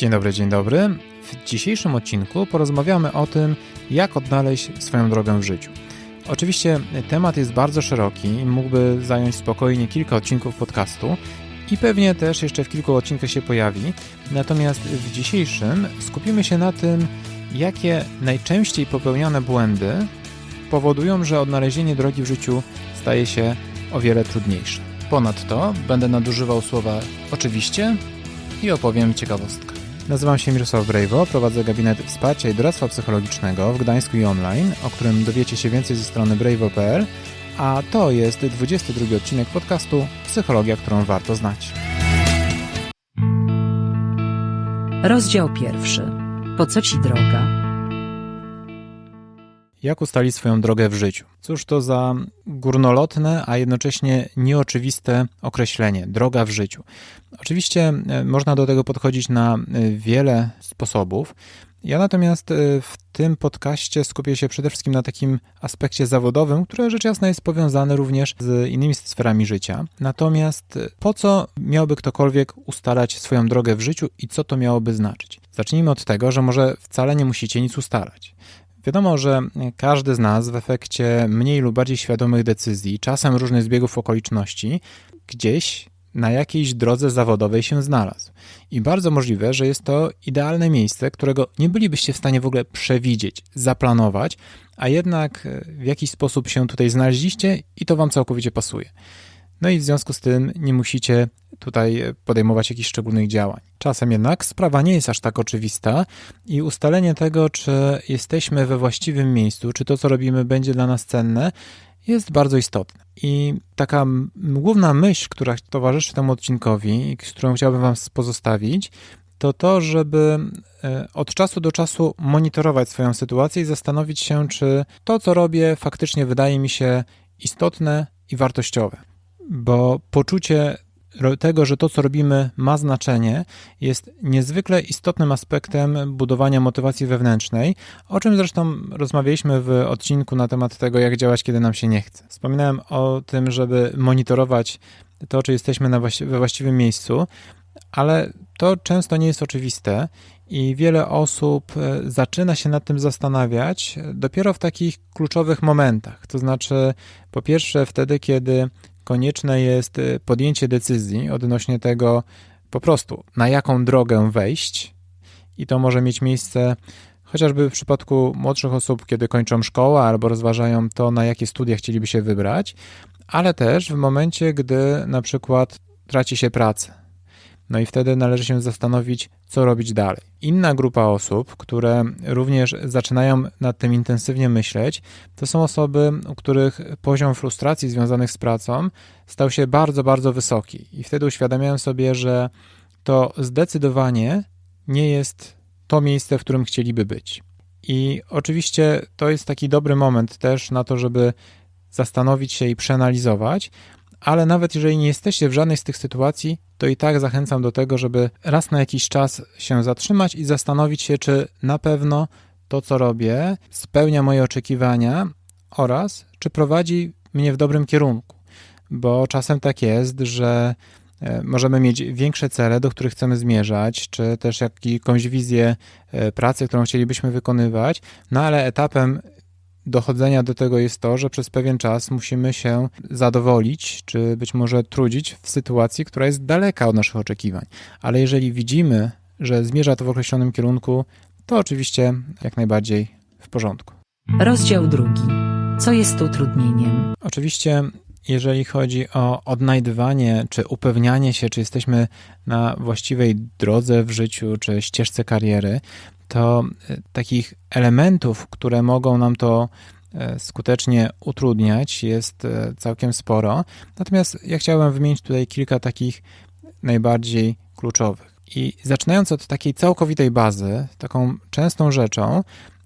Dzień dobry, dzień dobry. W dzisiejszym odcinku porozmawiamy o tym, jak odnaleźć swoją drogę w życiu. Oczywiście temat jest bardzo szeroki i mógłby zająć spokojnie kilka odcinków podcastu i pewnie też jeszcze w kilku odcinkach się pojawi. Natomiast w dzisiejszym skupimy się na tym, jakie najczęściej popełniane błędy powodują, że odnalezienie drogi w życiu staje się o wiele trudniejsze. Ponadto będę nadużywał słowa oczywiście i opowiem ciekawostkę. Nazywam się Mirosław Brejwo, prowadzę gabinet wsparcia i doradztwa psychologicznego w Gdańsku i online, o którym dowiecie się więcej ze strony brejwo.pl, a to jest 22 odcinek podcastu Psychologia, którą warto znać. Rozdział pierwszy. Po co ci droga? Jak ustalić swoją drogę w życiu? Cóż to za górnolotne, a jednocześnie nieoczywiste określenie droga w życiu. Oczywiście e, można do tego podchodzić na e, wiele sposobów. Ja natomiast e, w tym podcaście skupię się przede wszystkim na takim aspekcie zawodowym, które rzecz jasna jest powiązane również z innymi sferami życia. Natomiast po co miałby ktokolwiek ustalać swoją drogę w życiu i co to miałoby znaczyć? Zacznijmy od tego, że może wcale nie musicie nic ustalać. Wiadomo, że każdy z nas w efekcie mniej lub bardziej świadomych decyzji, czasem różnych zbiegów okoliczności, gdzieś na jakiejś drodze zawodowej się znalazł. I bardzo możliwe, że jest to idealne miejsce, którego nie bylibyście w stanie w ogóle przewidzieć, zaplanować, a jednak w jakiś sposób się tutaj znaleźliście i to wam całkowicie pasuje. No i w związku z tym nie musicie tutaj podejmować jakichś szczególnych działań. Czasem jednak sprawa nie jest aż tak oczywista i ustalenie tego, czy jesteśmy we właściwym miejscu, czy to, co robimy, będzie dla nas cenne, jest bardzo istotne. I taka główna myśl, która towarzyszy temu odcinkowi, z którą chciałbym Wam pozostawić, to to, żeby e, od czasu do czasu monitorować swoją sytuację i zastanowić się, czy to, co robię, faktycznie wydaje mi się istotne i wartościowe. Bo poczucie tego, że to, co robimy, ma znaczenie, jest niezwykle istotnym aspektem budowania motywacji wewnętrznej, o czym zresztą rozmawialiśmy w odcinku na temat tego, jak działać, kiedy nam się nie chce. Wspominałem o tym, żeby monitorować to, czy jesteśmy na właści we właściwym miejscu, ale to często nie jest oczywiste i wiele osób e, zaczyna się nad tym zastanawiać dopiero w takich kluczowych momentach. To znaczy, po pierwsze, wtedy, kiedy konieczne jest y, podjęcie decyzji odnośnie tego po prostu, na jaką drogę wejść, i to może mieć miejsce chociażby w przypadku młodszych osób, kiedy kończą szkołę albo rozważają to, na jakie studia chcieliby się wybrać, ale też w momencie, gdy na przykład traci się pracę no i wtedy należy się zastanowić, co robić dalej. Inna grupa osób, które również zaczynają nad tym intensywnie myśleć, to są osoby, u których poziom frustracji związanych z pracą stał się bardzo, bardzo wysoki. I wtedy uświadamiają sobie, że to zdecydowanie nie jest to miejsce, w którym chcieliby być. I oczywiście to jest taki dobry moment też na to, żeby zastanowić się i przeanalizować, ale nawet jeżeli nie jesteście w żadnej z tych sytuacji, to i tak zachęcam do tego, żeby raz na jakiś czas się zatrzymać i zastanowić się, czy na pewno to, co robię, spełnia moje oczekiwania oraz czy prowadzi mnie w dobrym kierunku. Bo czasem tak jest, że e, możemy mieć większe cele, do których chcemy zmierzać, czy też jakąś wizję e, pracy, którą chcielibyśmy wykonywać, no ale etapem dochodzenia do tego jest to, że przez pewien czas musimy się zadowolić, czy być może trudzić w sytuacji, która jest daleka od naszych oczekiwań. Ale jeżeli widzimy, że zmierza to w określonym kierunku, to oczywiście jak najbardziej w porządku. Rozdział drugi. Co jest utrudnieniem? Oczywiście jeżeli chodzi o odnajdywanie czy upewnianie się, czy jesteśmy na właściwej drodze w życiu, czy ścieżce kariery, to e, takich elementów, które mogą nam to e, skutecznie utrudniać, jest e, całkiem sporo. Natomiast ja chciałem wymienić tutaj kilka takich najbardziej kluczowych. I zaczynając od takiej całkowitej bazy, taką częstą rzeczą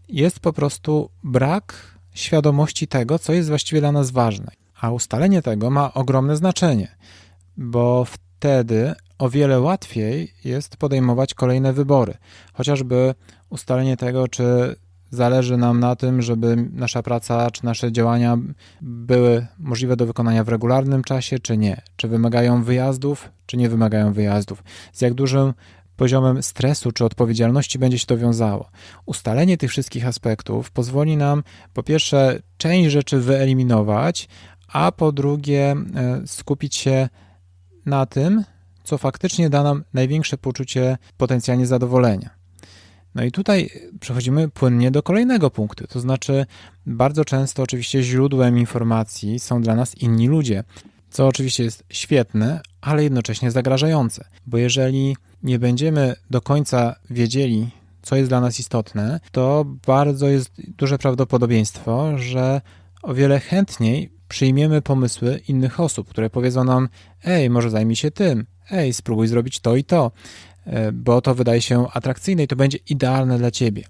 jest po prostu brak świadomości tego, co jest właściwie dla nas ważne. A ustalenie tego ma ogromne znaczenie, bo wtedy o wiele łatwiej jest podejmować kolejne wybory. Chociażby ustalenie tego, czy zależy nam na tym, żeby nasza praca czy nasze działania były możliwe do wykonania w regularnym czasie, czy nie. Czy wymagają wyjazdów, czy nie wymagają wyjazdów. Z jak dużym poziomem stresu czy odpowiedzialności będzie się to wiązało. Ustalenie tych wszystkich aspektów pozwoli nam po pierwsze część rzeczy wyeliminować, a po drugie e, skupić się na tym, co faktycznie da nam największe poczucie potencjalnie zadowolenia. No i tutaj przechodzimy płynnie do kolejnego punktu, to znaczy bardzo często oczywiście źródłem informacji są dla nas inni ludzie, co oczywiście jest świetne, ale jednocześnie zagrażające, bo jeżeli nie będziemy do końca wiedzieli, co jest dla nas istotne, to bardzo jest duże prawdopodobieństwo, że o wiele chętniej przyjmiemy pomysły innych osób, które powiedzą nam: Ej, może zajmij się tym, ej, spróbuj zrobić to i to, e, bo to wydaje się atrakcyjne i to będzie idealne dla ciebie.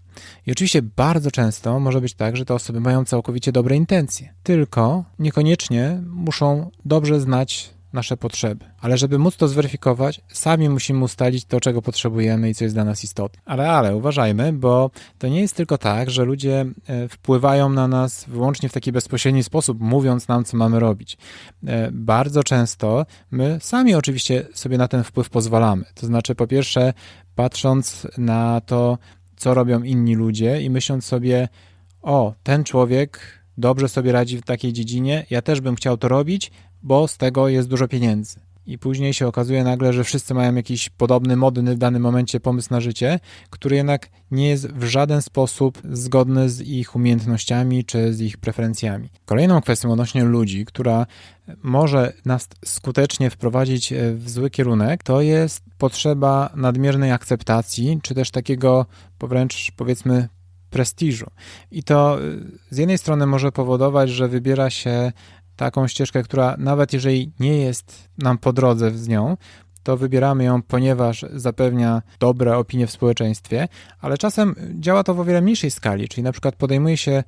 I oczywiście bardzo często może być tak, że te osoby mają całkowicie dobre intencje, tylko niekoniecznie muszą dobrze znać nasze potrzeby. Ale żeby móc to zweryfikować, sami musimy ustalić to, czego potrzebujemy i co jest dla nas istotne. Ale, ale uważajmy, bo to nie jest tylko tak, że ludzie e, wpływają na nas wyłącznie w taki bezpośredni sposób, mówiąc nam, co mamy robić. E, bardzo często my sami oczywiście sobie na ten wpływ pozwalamy. To znaczy, po pierwsze, patrząc na to, co robią inni ludzie i myśląc sobie, o, ten człowiek dobrze sobie radzi w takiej dziedzinie, ja też bym chciał to robić, bo z tego jest dużo pieniędzy. I później się okazuje nagle, że wszyscy mają jakiś podobny, modny w danym momencie pomysł na życie, który jednak nie jest w żaden sposób zgodny z ich umiejętnościami czy z ich preferencjami. Kolejną kwestią odnośnie ludzi, która może nas skutecznie wprowadzić e, w zły kierunek, to jest potrzeba nadmiernej akceptacji, czy też takiego wręcz powiedzmy prestiżu. I to e, z jednej strony może powodować, że wybiera się taką ścieżkę, która nawet jeżeli nie jest nam po drodze z nią, to wybieramy ją, ponieważ zapewnia dobre opinie w społeczeństwie, ale czasem działa to w o wiele mniejszej skali, czyli na przykład podejmuje się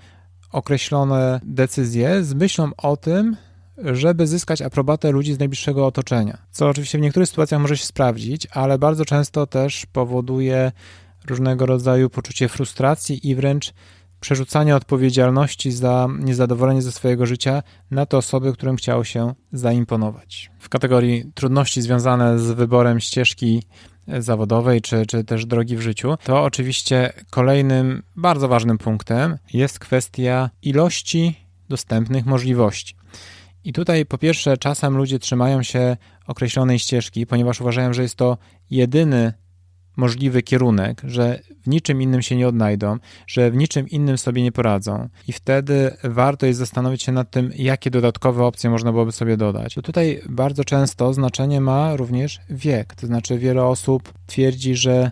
określone decyzje z myślą o tym, żeby zyskać aprobatę ludzi z najbliższego otoczenia. Co oczywiście w niektórych sytuacjach może się sprawdzić, ale bardzo często też powoduje różnego rodzaju poczucie frustracji i wręcz przerzucania odpowiedzialności za niezadowolenie ze swojego życia na te osoby, którym chciało się zaimponować. W kategorii trudności związane z wyborem ścieżki zawodowej czy, czy też drogi w życiu, to oczywiście kolejnym bardzo ważnym punktem jest kwestia ilości dostępnych możliwości. I tutaj po pierwsze czasem ludzie trzymają się określonej ścieżki, ponieważ uważają, że jest to jedyny możliwy kierunek, że w niczym innym się nie odnajdą, że w niczym innym sobie nie poradzą. I wtedy warto jest zastanowić się nad tym, jakie dodatkowe opcje można byłoby sobie dodać. Tutaj bardzo często znaczenie ma również wiek. To znaczy, wiele osób twierdzi, że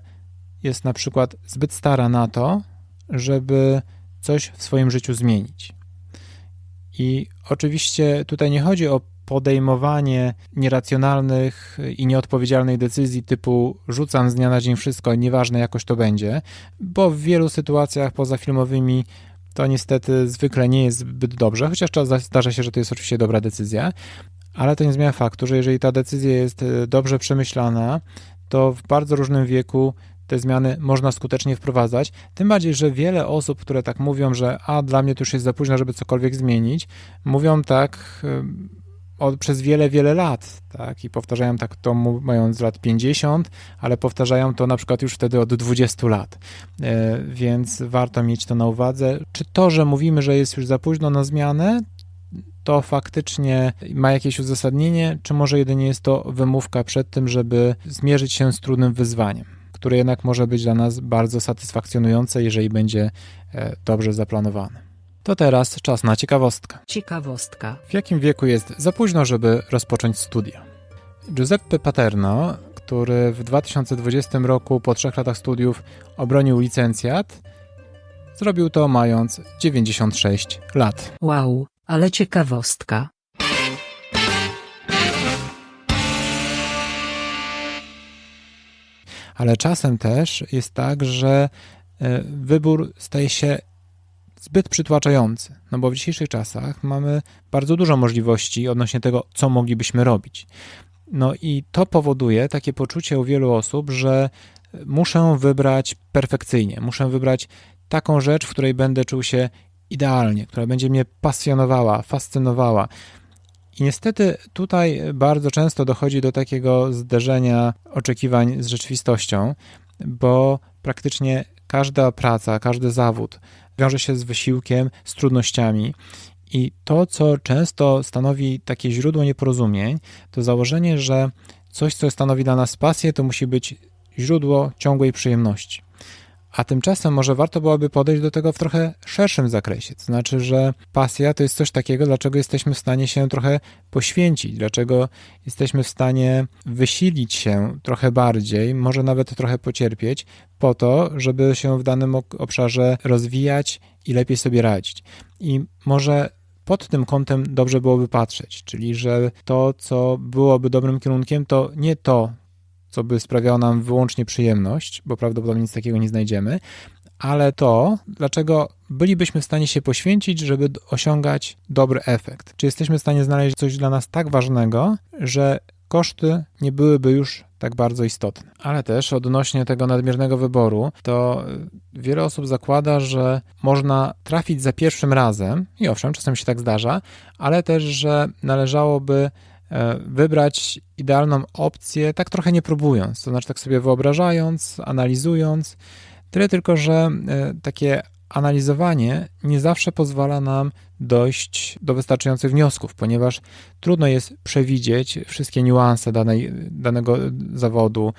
jest na przykład zbyt stara na to, żeby coś w swoim życiu zmienić. I oczywiście tutaj nie chodzi o podejmowanie nieracjonalnych i nieodpowiedzialnych decyzji typu rzucam z dnia na dzień wszystko, nieważne jakoś to będzie, bo w wielu sytuacjach pozafilmowymi to niestety zwykle nie jest zbyt dobrze, chociaż zdarza się, że to jest oczywiście dobra decyzja, ale to nie zmienia faktu, że jeżeli ta decyzja jest e, dobrze przemyślana, to w bardzo różnym wieku te zmiany można skutecznie wprowadzać. Tym bardziej, że wiele osób, które tak mówią, że a dla mnie to już jest za późno, żeby cokolwiek zmienić, mówią tak od, przez wiele, wiele lat, tak, i powtarzają tak to mając lat 50, ale powtarzają to na przykład już wtedy od 20 lat, e, więc warto mieć to na uwadze. Czy to, że mówimy, że jest już za późno na zmianę, to faktycznie ma jakieś uzasadnienie, czy może jedynie jest to wymówka przed tym, żeby zmierzyć się z trudnym wyzwaniem, które jednak może być dla nas bardzo satysfakcjonujące, jeżeli będzie e, dobrze zaplanowane. To teraz czas na ciekawostkę. Ciekawostka. W jakim wieku jest za późno, żeby rozpocząć studia? Giuseppe Paterno, który w 2020 roku po trzech latach studiów obronił licencjat, zrobił to mając 96 lat. Wow, ale ciekawostka. Ale czasem też jest tak, że e, wybór staje się zbyt przytłaczający, no bo w dzisiejszych czasach mamy bardzo dużo możliwości odnośnie tego, co moglibyśmy robić. No i to powoduje takie poczucie u wielu osób, że muszę wybrać perfekcyjnie, muszę wybrać taką rzecz, w której będę czuł się idealnie, która będzie mnie pasjonowała, fascynowała. I niestety tutaj bardzo często dochodzi do takiego zderzenia oczekiwań z rzeczywistością, bo praktycznie każda praca, każdy zawód wiąże się z wysiłkiem, z trudnościami. I to, co często stanowi takie źródło nieporozumień, to założenie, że coś, co stanowi dla nas pasję, to musi być źródło ciągłej przyjemności. A tymczasem może warto byłoby podejść do tego w trochę szerszym zakresie. To znaczy, że pasja to jest coś takiego, dlaczego jesteśmy w stanie się trochę poświęcić, dlaczego jesteśmy w stanie wysilić się trochę bardziej, może nawet trochę pocierpieć, po to, żeby się w danym obszarze rozwijać i lepiej sobie radzić. I może pod tym kątem dobrze byłoby patrzeć, czyli że to, co byłoby dobrym kierunkiem, to nie to, co by sprawiało nam wyłącznie przyjemność, bo prawdopodobnie nic takiego nie znajdziemy, ale to, dlaczego bylibyśmy w stanie się poświęcić, żeby osiągać dobry efekt. Czy jesteśmy w stanie znaleźć coś dla nas tak ważnego, że koszty nie byłyby już tak bardzo istotne. Ale też odnośnie tego nadmiernego wyboru, to wiele osób zakłada, że można trafić za pierwszym razem, i owszem, czasem się tak zdarza, ale też, że należałoby wybrać idealną opcję, tak trochę nie próbując, to znaczy tak sobie wyobrażając, analizując. Tyle tylko, że e, takie analizowanie nie zawsze pozwala nam dojść do wystarczających wniosków, ponieważ trudno jest przewidzieć wszystkie niuanse danej, danego zawodu.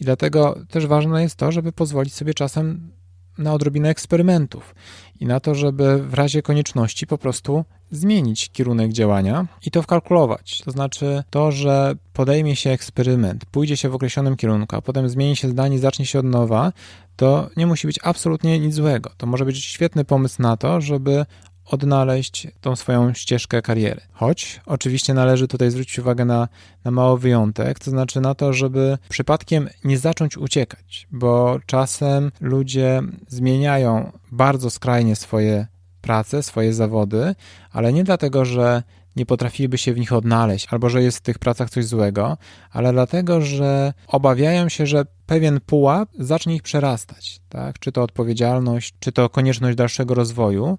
I dlatego też ważne jest to, żeby pozwolić sobie czasem na odrobinę eksperymentów i na to, żeby w razie konieczności po prostu zmienić kierunek działania i to wkalkulować. To znaczy to, że podejmie się eksperyment, pójdzie się w określonym kierunku, a potem zmieni się zdanie, zacznie się od nowa, to nie musi być absolutnie nic złego. To może być świetny pomysł na to, żeby odnaleźć tą swoją ścieżkę kariery. Choć oczywiście należy tutaj zwrócić uwagę na, na mały wyjątek, to znaczy na to, żeby przypadkiem nie zacząć uciekać, bo czasem ludzie zmieniają bardzo skrajnie swoje prace, swoje zawody, ale nie dlatego, że nie potrafiliby się w nich odnaleźć, albo że jest w tych pracach coś złego, ale dlatego, że obawiają się, że pewien pułap zacznie ich przerastać, tak? Czy to odpowiedzialność, czy to konieczność dalszego rozwoju.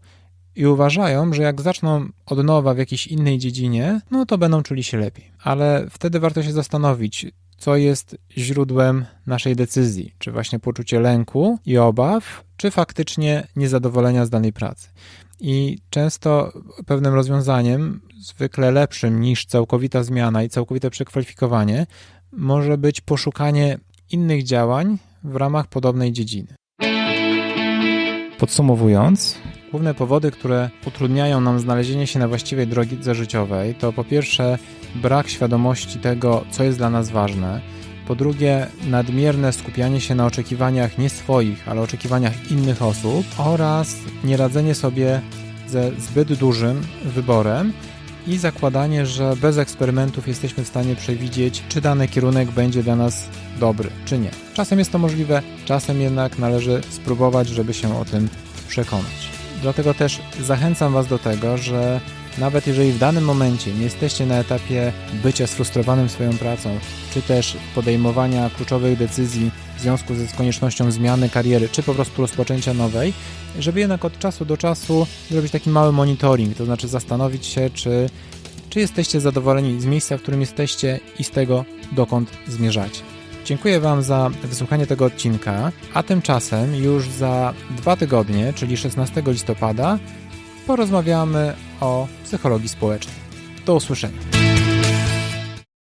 I uważają, że jak zaczną od nowa w jakiejś innej dziedzinie, no to będą czuli się lepiej. Ale wtedy warto się zastanowić, co jest źródłem naszej decyzji, czy właśnie poczucie lęku i obaw, czy faktycznie niezadowolenia z danej pracy. I często pewnym rozwiązaniem, zwykle lepszym niż całkowita zmiana i całkowite przekwalifikowanie, może być poszukanie innych działań w ramach podobnej dziedziny. Podsumowując, główne powody, które utrudniają nam znalezienie się na właściwej drodze życiowej, to po pierwsze brak świadomości tego, co jest dla nas ważne, po drugie nadmierne skupianie się na oczekiwaniach nie swoich, ale oczekiwaniach innych osób oraz nieradzenie sobie ze zbyt dużym wyborem i zakładanie, że bez eksperymentów jesteśmy w stanie przewidzieć, czy dany kierunek będzie dla nas dobry, czy nie. Czasem jest to możliwe, czasem jednak należy spróbować, żeby się o tym przekonać. Dlatego też zachęcam Was do tego, że nawet jeżeli w danym momencie nie jesteście na etapie bycia sfrustrowanym swoją pracą, czy też podejmowania kluczowych decyzji w związku ze koniecznością zmiany kariery, czy po prostu rozpoczęcia nowej, żeby jednak od czasu do czasu zrobić taki mały monitoring, to znaczy zastanowić się, czy, czy jesteście zadowoleni z miejsca, w którym jesteście i z tego, dokąd zmierzacie. Dziękuję Wam za wysłuchanie tego odcinka, a tymczasem już za dwa tygodnie, czyli 16 listopada, porozmawiamy o psychologii społecznej. Do usłyszenia.